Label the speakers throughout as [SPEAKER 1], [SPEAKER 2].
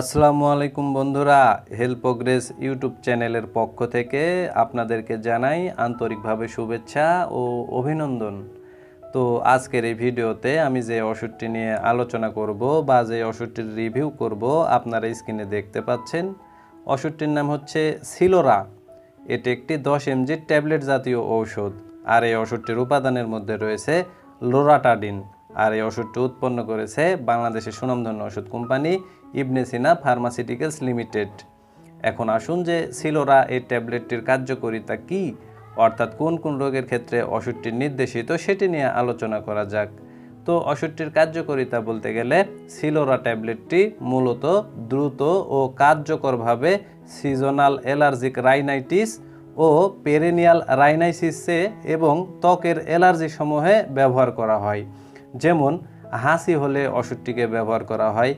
[SPEAKER 1] আসসালামু আলাইকুম বন্ধুরা হেল্প প্রোগ্রেস ইউটিউব চ্যানেলের পক্ষ থেকে আপনাদেরকে জানাই আন্তরিকভাবে শুভেচ্ছা ও অভিনন্দন। তো আজকের এই ভিডিওতে আমি যে ওষুধটি নিয়ে আলোচনা করব বা যে ওষুধটির রিভিউ করব, আপনারা স্ক্রিনে দেখতে পাচ্ছেন। ওষুধটির নাম হচ্ছে সিলোরা এটি একটি দশ এমজির ট্যাবলেট জাতীয় ঔষধ। আর এই ওষুধটির উপাদানের মধ্যে রয়েছে লোরাটাডিন আর এই ওষুধটি উৎপন্ন করেছে বাংলাদেশের সুনামধন্য ওষুধ company Ibn Sina pharmaceuticals limited. এখন আসুন যে সিলোরা এই ট্যাবলেটটির কার্যকারিতা কি, অর্থাৎ কোন কোন রোগের ক্ষেত্রে ওষুধটি নির্দেশিত সেটি নিয়ে আলোচনা করা যাক। তো ওষুধটির কার্যকারিতা বলতে গেলে সিলোরা ট্যাবলেটটি মূলত দ্রুত ও কার্যকরভাবে সিজনাল অ্যালার্জিক রাইনাইটিস ও পেরেনিয়াল রাইনাইসিসে এবং ত্বকের অ্যালার্জি সমূহে ব্যবহার করা হয়। যেমন হাসি হলে ওষুধটিকে ব্যবহার করা হয়,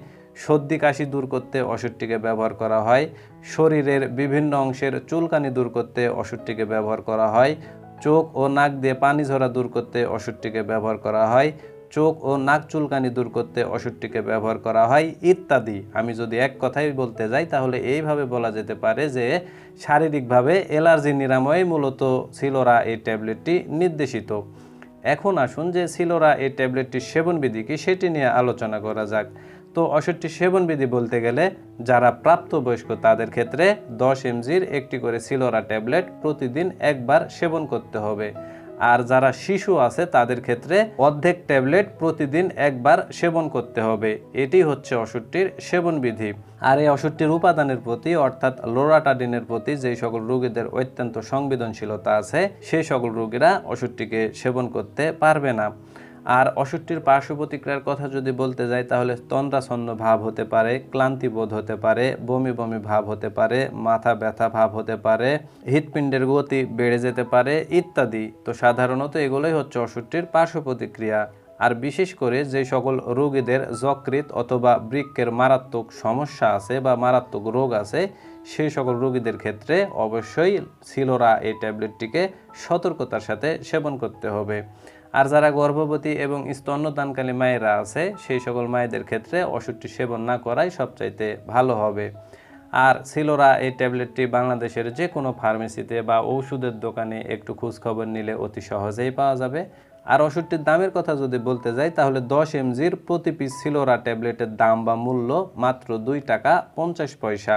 [SPEAKER 1] সর্দি কাশি দূর করতে ওষুধটিকে ব্যবহার করা হয়, শরীরের বিভিন্ন অংশের চুলকানি দূর করতে ওষুধটিকে ব্যবহার করা হয়, চোখ ও নাক দিয়ে পানি ঝরা দূর করতে ওষুধটিকে ব্যবহার করা হয়, চোখ ও নাক চুলকানি দূর করতে ওষুধটিকে ব্যবহার করা হয়, ইত্যাদি। আমি যদি এক কথাই বলতে যাই, তাহলে এইভাবে বলা যেতে পারে যে, শারীরিকভাবে অ্যালার্জি নিরাময় মূলত সিলোরা এই ট্যাবলেটটি নির্দেশিত। এখন আসুন যে সিলোরা এই ট্যাবলেটটির সেবনবিধি কি সেটি নিয়ে আলোচনা করা যাক। তো অষট্টি সেবনবিধি বলতে গেলে যারা প্রাপ্তবয়স্ক তাদের ক্ষেত্রে দশ এমজির একটি করে সিলোরা ট্যাবলেট প্রতিদিন একবার সেবন করতে হবে। আর যারা শিশু আছে, তাদের ক্ষেত্রে অর্ধেক ট্যাবলেট প্রতিদিন একবার সেবন করতে হবে। এটি হচ্ছে ওষুধটির সেবনবিধি আর এই ওষুধটির উপাদানের প্রতি, অর্থাৎ লোরাটাডিনের প্রতি, যে সকল রোগীদের অত্যন্ত সংবেদনশীলতা আছে সেই সকল রোগীরা ওষুধটিকে সেবন করতে পারবে না। আর ওষুধটির পার্শ্ব প্রতিক্রিয়ার কথা যদি বলতে যাই, তাহলে তন্দ্রাছন্ন ভাব হতে পারে ক্লান্তি বোধ হতে পারে, বমি বমি ভাব হতে পারে, মাথা ব্যথা ভাব হতে পারে, হৃৎপিণ্ডের গতি বেড়ে যেতে পারে ইত্যাদি। তো সাধারণত এগুলোই হচ্ছে ওষুধটির পার্শ্ব প্রতিক্রিয়া। আর বিশেষ করে যে সকল রোগীদের যকৃত অথবা বৃক্কের মারাত্মক সমস্যা আছে বা মারাত্মক রোগ আছে সেই সকল রোগীদের ক্ষেত্রে অবশ্যই সিলোরা এই ট্যাবলেটটিকে সতর্কতার সাথে সেবন করতে হবে। আর যারা গর্ভবতী এবং স্তন্যদানকালী মায়েরা আছে, সেই সকল মায়েদের ক্ষেত্রে ওষুধটি সেবন না করাই সবচাইতে ভালো হবে। আর সিলোরা, এই ট্যাবলেটটি বাংলাদেশের যে কোনো ফার্মেসিতে বা ঔষধের দোকানে একটু খোঁজখবর নিলে অতি সহজেই পাওয়া যাবে। আর ওষুধটির দামের কথা যদি বলতে যাই, তাহলে দশ এমজির প্রতি পিস সিলোরা ট্যাবলেটের দাম বা মূল্য মাত্র দুই টাকা পঞ্চাশ পয়সা।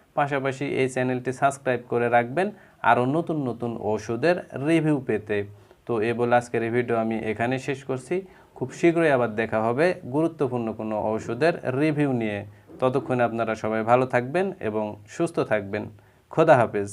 [SPEAKER 1] পাশাপাশি এই চ্যানেলটি সাবস্ক্রাইব করে রাখবেন আরও নতুন নতুন ওষুধের রিভিউ পেতে। তো এ বলে আজকের এই ভিডিও আমি এখানে শেষ করছি। খুব শীঘ্রই আবার দেখা হবে গুরুত্বপূর্ণ কোনো ওষুধের রিভিউ নিয়ে। ততক্ষণে আপনারা সবাই ভালো থাকবেন এবং সুস্থ থাকবেন। খোদা হাফেজ।